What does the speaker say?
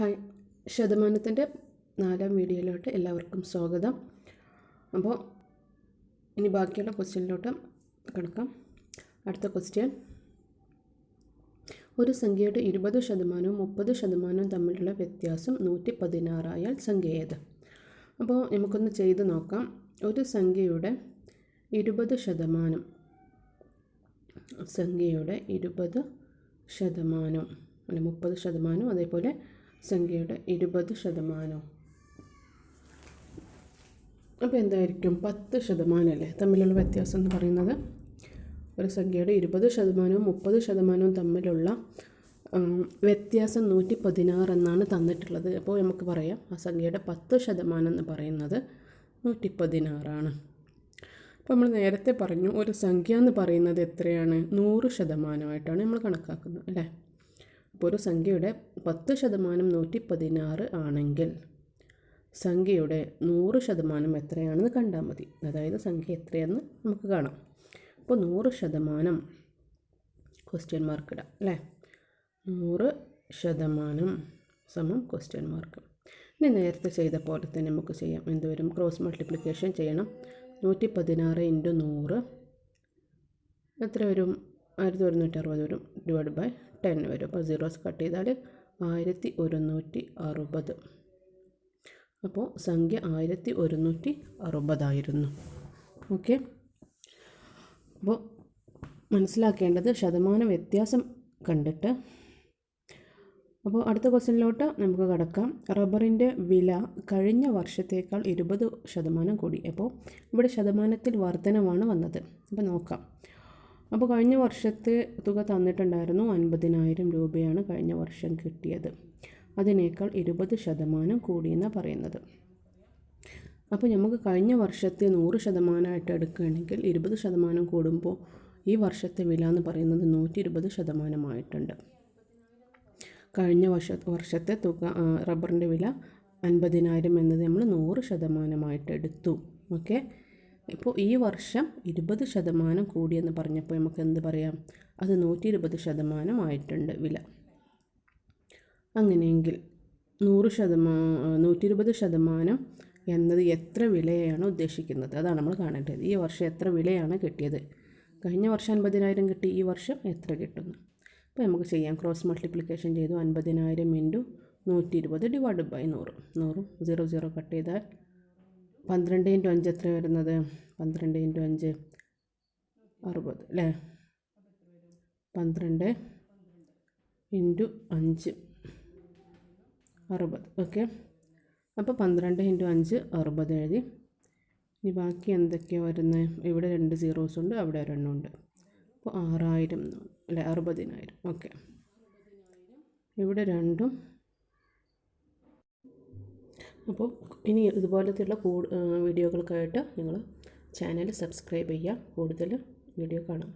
Hi. ശതമാനത്തിന്റെ നാലാം വീഡിയോയിലോട്ട് എല്ലാവർക്കും സ്വാഗതം. അപ്പോൾ ഇനി ബാക്കിയുള്ള ക്വസ്റ്റ്യനിലോട്ട് കിടക്കാം. അടുത്ത ക്വസ്റ്റ്യൻ. ഒരു സംഖ്യയുടെ ഇരുപത് ശതമാനവും മുപ്പത് ശതമാനവും തമ്മിലുള്ള വ്യത്യാസം നൂറ്റി പതിനാറായാൽ സംഖ്യ ഏത്? അപ്പോൾ നമുക്കൊന്ന് ചെയ്ത് നോക്കാം. ഒരു സംഖ്യയുടെ ഇരുപത് ശതമാനം. സംഖ്യയുടെ ഇരുപത് ശതമാനം. അല്ലെ മുപ്പത് ശതമാനവും അതേപോലെ സംഖ്യയുടെ ഇരുപത് ശതമാനവും അപ്പോൾ എന്തായിരിക്കും? പത്ത് ശതമാനമല്ലേ തമ്മിലുള്ള വ്യത്യാസം എന്ന് പറയുന്നത് ഒരു സംഖ്യയുടെ ഇരുപത് ശതമാനവും മുപ്പത് ശതമാനവും തമ്മിലുള്ള വ്യത്യാസം നൂറ്റി പതിനാറ് എന്നാണ് തന്നിട്ടുള്ളത്. അപ്പോൾ നമുക്ക് പറയാം ആ സംഖ്യയുടെ പത്ത് ശതമാനം എന്ന് പറയുന്നത് നൂറ്റി പതിനാറാണ് അപ്പോൾ നമ്മൾ നേരത്തെ പറഞ്ഞു ഒരു സംഖ്യ എന്ന് പറയുന്നത് എത്രയാണ്? നൂറ് ശതമാനമായിട്ടാണ് നമ്മൾ കണക്കാക്കുന്നത് അല്ലേ? ഒരു സംഖ്യയുടെ പത്ത് ശതമാനം നൂറ്റി പതിനാറ് ആണെങ്കിൽ സംഖ്യയുടെ നൂറ് ശതമാനം എത്രയാണെന്ന് കണ്ടാൽ മതി. അതായത് സംഖ്യ എത്രയെന്ന് നമുക്ക് കാണാം. അപ്പോൾ നൂറ് ശതമാനം ക്വസ്റ്റ്യൻ മാർക്ക് ഇടാം അല്ലേ? നൂറ് ശതമാനം സമം ക്വസ്റ്റ്യൻ മാർക്ക് ഇനി നേരത്തെ ചെയ്ത പോലെ തന്നെ നമുക്ക് ചെയ്യാം. എന്തുവരും? ക്രോസ് മൾട്ടിപ്ലിക്കേഷൻ ചെയ്യണം. നൂറ്റി പതിനാറ് ഇന്റു നൂറ്. എത്ര വരും? ആയിരത്തി ഒരുന്നൂറ്റി അറുപത് വരും. ഡിവൈഡ് ബൈ ടെൻ വരും. അപ്പോൾ സീറോസ് കട്ട് ചെയ്താൽ ആയിരത്തി ഒരുന്നൂറ്റി അറുപത് അപ്പോൾ സംഖ്യ ആയിരത്തി ഒരുന്നൂറ്റി അറുപതായിരുന്നു ഓക്കെ? അപ്പോൾ മനസ്സിലാക്കേണ്ടത് ശതമാന വ്യത്യാസം കണ്ടിട്ട്. അപ്പോൾ അടുത്ത ക്വസ്റ്റ്യനിലോട്ട് നമുക്ക് കടക്കാം. റബ്ബറിന്റെ വില കഴിഞ്ഞ വർഷത്തേക്കാൾ ഇരുപത് ശതമാനം കൂടി. അപ്പോൾ ഇവിടെ ശതമാനത്തിൽ വർധനമാണ് വന്നത്. അപ്പോൾ നോക്കാം. അപ്പോൾ കഴിഞ്ഞ വർഷത്തെ തുക തന്നിട്ടുണ്ടായിരുന്നു അൻപതിനായിരം രൂപയാണ് കഴിഞ്ഞ വർഷം കിട്ടിയത്. അതിനേക്കാൾ ഇരുപത് ശതമാനം കൂടിയെന്നാണ് പറയുന്നത്. അപ്പോൾ നമുക്ക് കഴിഞ്ഞ വർഷത്തെ നൂറ് ശതമാനമായിട്ട് എടുക്കുകയാണെങ്കിൽ ഇരുപത് ശതമാനം കൂടുമ്പോൾ ഈ വർഷത്തെ വില എന്ന് പറയുന്നത് നൂറ്റി ഇരുപത് ശതമാനമായിട്ടുണ്ട്. കഴിഞ്ഞ വർഷ വർഷത്തെ തുക റബ്ബറിന്റെ വില അൻപതിനായിരം എന്നത് നമ്മൾ നൂറ് ശതമാനമായിട്ട് എടുത്തു. ഓക്കെ? ഇപ്പോൾ ഈ വർഷം ഇരുപത് ശതമാനം കൂടിയെന്ന് പറഞ്ഞപ്പോൾ നമുക്ക് എന്ത് പറയാം? അത് നൂറ്റി ഇരുപത് ശതമാനമായിട്ടുണ്ട് വില. അങ്ങനെയെങ്കിൽ നൂറ് ശതമാനം നൂറ്റി ഇരുപത് ശതമാനം എന്നത് എത്ര വിലയാണ് ഉദ്ദേശിക്കുന്നത്? അതാണ് നമ്മൾ കാണേണ്ടത്. ഈ വർഷം എത്ര വിലയാണ് കിട്ടിയത്? കഴിഞ്ഞ വർഷം അൻപതിനായിരം കിട്ടി ഈ വർഷം എത്ര കിട്ടുന്നു? അപ്പോൾ നമുക്ക് ചെയ്യാം. ക്രോസ് മൾട്ടിപ്ലിക്കേഷൻ ചെയ്തു. അൻപതിനായിരം ഇന്റു നൂറ്റി ഇരുപത് ഡിവൈഡ് ബൈ നൂറ്. നൂറും സീറോ സീറോ കട്ട് ചെയ്താൽ പന്ത്രണ്ട് ഇന്റു അഞ്ച് എത്ര വരുന്നത്? പന്ത്രണ്ട് ഇന്റു അഞ്ച് അറുപത് അല്ലേ? പന്ത്രണ്ട് ഇന്റു അഞ്ച് അറുപത് ഓക്കെ? അപ്പോൾ പന്ത്രണ്ട് ഇന്റു അഞ്ച് അറുപത് എഴുതി. ഇനി ബാക്കി എന്തൊക്കെയാണ് വരുന്നത് ഇവിടെ രണ്ട് സീറോസ് ഉണ്ട് അവിടെ ഒരെണ്ണം ഉണ്ട്. അപ്പോൾ ആറായിരം അല്ലേ? അറുപതിനായിരം ഓക്കെ? ഇവിടെ രണ്ടും അപ്പോൾ ഇനി ഇതുപോലത്തെയുള്ള വീഡിയോകൾക്കായിട്ട് നിങ്ങൾ ചാനൽ സബ്സ്ക്രൈബ് ചെയ്യുക. കൂടുതൽ വീഡിയോ കാണാം.